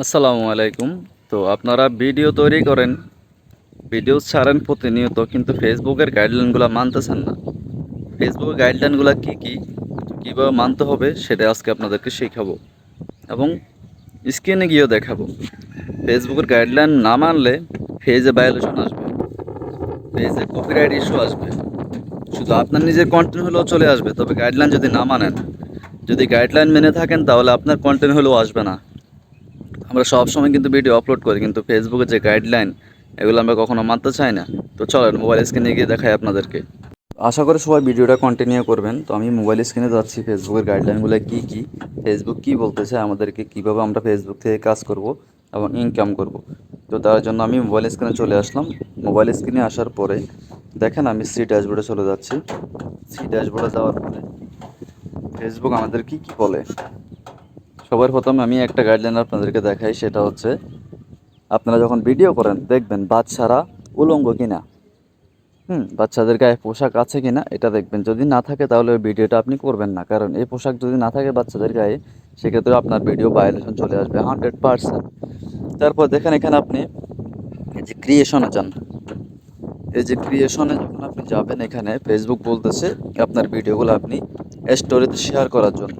আসসালামু আলাইকুম। তো আপনারা ভিডিও তৈরি করেন, ভিডিও ছাড়েন প্রতিনিয়ত, কিন্তু ফেসবুকের গাইডলাইনগুলো মানতেছেন না। ফেসবুকের গাইডলাইনগুলো কী কী, কীভাবে মানতে হবে, সেটা আজকে আপনাদেরকে শেখাবো এবং স্ক্রিনে গিয়েও দেখাবো। ফেসবুকের গাইডলাইন না মানলে ফেজে ভায়োলেশন আসবে ফেজে কপিরাইট ইস্যু আসবে। শুধু আপনার নিজের কন্টেন্ট হলেও চলে আসবে, তবে গাইডলাইন যদি না মানেন, যদি গাইডলাইন মেনে থাকেন, তাহলে আপনার কন্টেন্ট হলেও আসবে না। আমরা সব সময় কিন্তু ভিডিও আপলোড করি, কিন্তু ফেসবুকের যে গাইডলাইন এগুলো আমরা কখনো মানতে চাই না। তো চলেন মোবাইল স্ক্রিনে গিয়ে দেখাই আপনাদেরকে। আশা করি সবাই ভিডিওটা কন্টিনিউ করবেন। তো আমি মোবাইল স্ক্রিনে যাচ্ছি ফেসবুকের গাইডলাইনগুলো কী কী ফেসবুক কী বলতেছে, আমাদেরকে কীভাবে আমরা ফেসবুক থেকে কাজ করব এবং ইনকাম করব। তো তার জন্য আমি মোবাইল স্ক্রিনে চলে আসলাম। মোবাইল স্ক্রিনে আসার পরে, দেখেন আমি সি ড্যাশবোর্ডে চলে যাচ্ছি। সি ড্যাশবোর্ডে যাওয়ার পরে ফেসবুক আমাদের কি কি বলে? সবার প্রথমে আমি একটা গাইডলাইন আপনাদেরকে দেখাই, সেটা হচ্ছে আপনারা যখন ভিডিও করেন, দেখবেন বাচ্চারা উলঙ্গ কিনা। হুম, বাচ্চাদের গায়ে পোশাক আছে কিনা, এটা দেখবেন। যদি না থাকে, তাহলে ওই ভিডিওটা আপনি করবেন না। কারণ এই পোশাক যদি না থাকে বাচ্চাদের গায়ে, সেক্ষেত্রে আপনার ভিডিও ভায়োলেশন চলে আসবে হান্ড্রেড পারসেন্ট তারপর দেখেন এখানে আপনি এই যে ক্রিয়েশনে যান এই যে ক্রিয়েশনে যখন আপনি যাবেন এখানে ফেসবুক বলতেছে আপনার ভিডিওগুলো আপনি স্টোরিতে শেয়ার করার জন্য।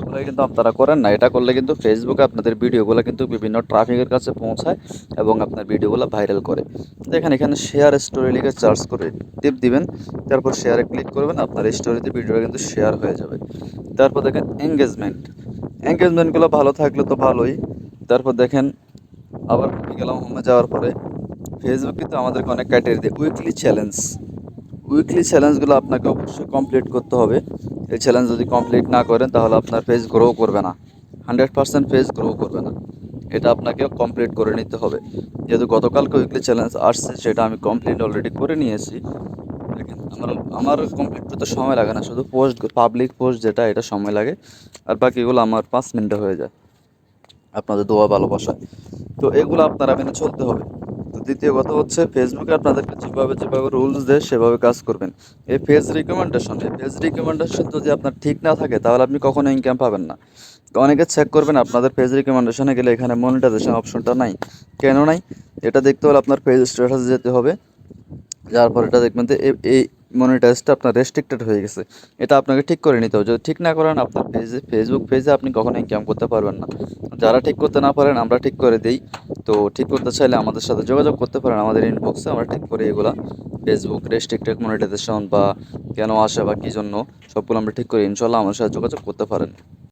এগুলো কিন্তু আপনারা করেন না। এটা করলে কিন্তু ফেসবুকে আপনাদের ভিডিওগুলো কিন্তু বিভিন্ন ট্রাফিকের কাছে পৌঁছায় এবং আপনার ভিডিওগুলো ভাইরাল করে। দেখেন, এখানে শেয়ার স্টোরি লিখে চার্জ করে টিপ দিবেন, তারপর শেয়ারে ক্লিক করবেন, আপনার স্টোরিতে ভিডিওটা কিন্তু শেয়ার হয়ে যাবে। তারপর দেখেন এঙ্গেজমেন্ট এঙ্গেজমেন্টগুলো ভালো থাকলে তো ভালোই। তারপর দেখেন, আবার গেলাম, হোমে যাওয়ার পরে ফেসবুক কিন্তু আমাদেরকে অনেক ক্রাইটেরিয়া দেয়। উইকলি চ্যালেঞ্জ উইকলি চ্যালেঞ্জগুলো আপনাকে অবশ্যই কমপ্লিট করতে হবে। এই চ্যালেঞ্জ যদি কমপ্লিট না করেন, তাহলে আপনার পেজ গ্রো করবে না। হান্ড্রেড পার্সেন্ট পেজ গ্রো করবে না। এটা আপনাকে কমপ্লিট করে নিতে হবে। যেহেতু গতকালকে উইকলি চ্যালেঞ্জ আসছে, সেটা আমি কমপ্লিট অলরেডি করে নিয়েছি। আমার আমার কমপ্লিট করতে সময় লাগে না, শুধু পোস্ট পাবলিক পোস্ট যেটা, এটা সময় লাগে। আর বাকিগুলো আমার পাঁচ মিনিটে হয়ে যায়। আপনাদের দোয়া ভালোবাসায়। তো এগুলো আপনারা মেনে চলতে হবে। দ্বিতীয় কথা হচ্ছে ফেসবুকে আপনাদেরকে যেভাবে যেভাবে রুলস দেয়, সেভাবে কাজ করবেন। এই ফেজ রিকমেন্ডেশন এই ফেজ রিকমেন্ডেশন যদি আপনার ঠিক না থাকে, তাহলে আপনি কখনো ইনকাম পাবেন না। অনেকে চেক করবেন, আপনাদের পেজ রিকমেন্ডেশনে গেলে এখানে মনিটাইজেশন অপশনটা নাই। কেন নাই? এটা দেখতে হলে আপনার পেজ স্ট্যাটাস যেতে হবে। যার পর এটা দেখবেন যে এই মনিটাইজটা আপনার রেস্ট্রিক্টেড হয়ে গেছে। এটা আপনাকে ঠিক করে নিতে হবে। যদি ঠিক না করেন, আপনার পেজে ফেসবুক পেজে আপনি কখনো ইনকাম করতে পারবেন না। যারা ঠিক করতে না পারেন, আমরা ঠিক করে দিই। তো ঠিক করতে চাইলে আমাদের সাথে যোগাযোগ করতে পারেন আমাদের ইনবক্সে আমরা ঠিক করি এগুলো ফেসবুক রেস্ট্রিক্টেড মনিটাইজেশন বা কেন আসে বা কী জন্য, সবগুলো আমরা ঠিক করি ইনশাল্লাহ আমাদের সাথে যোগাযোগ করতে পারেন।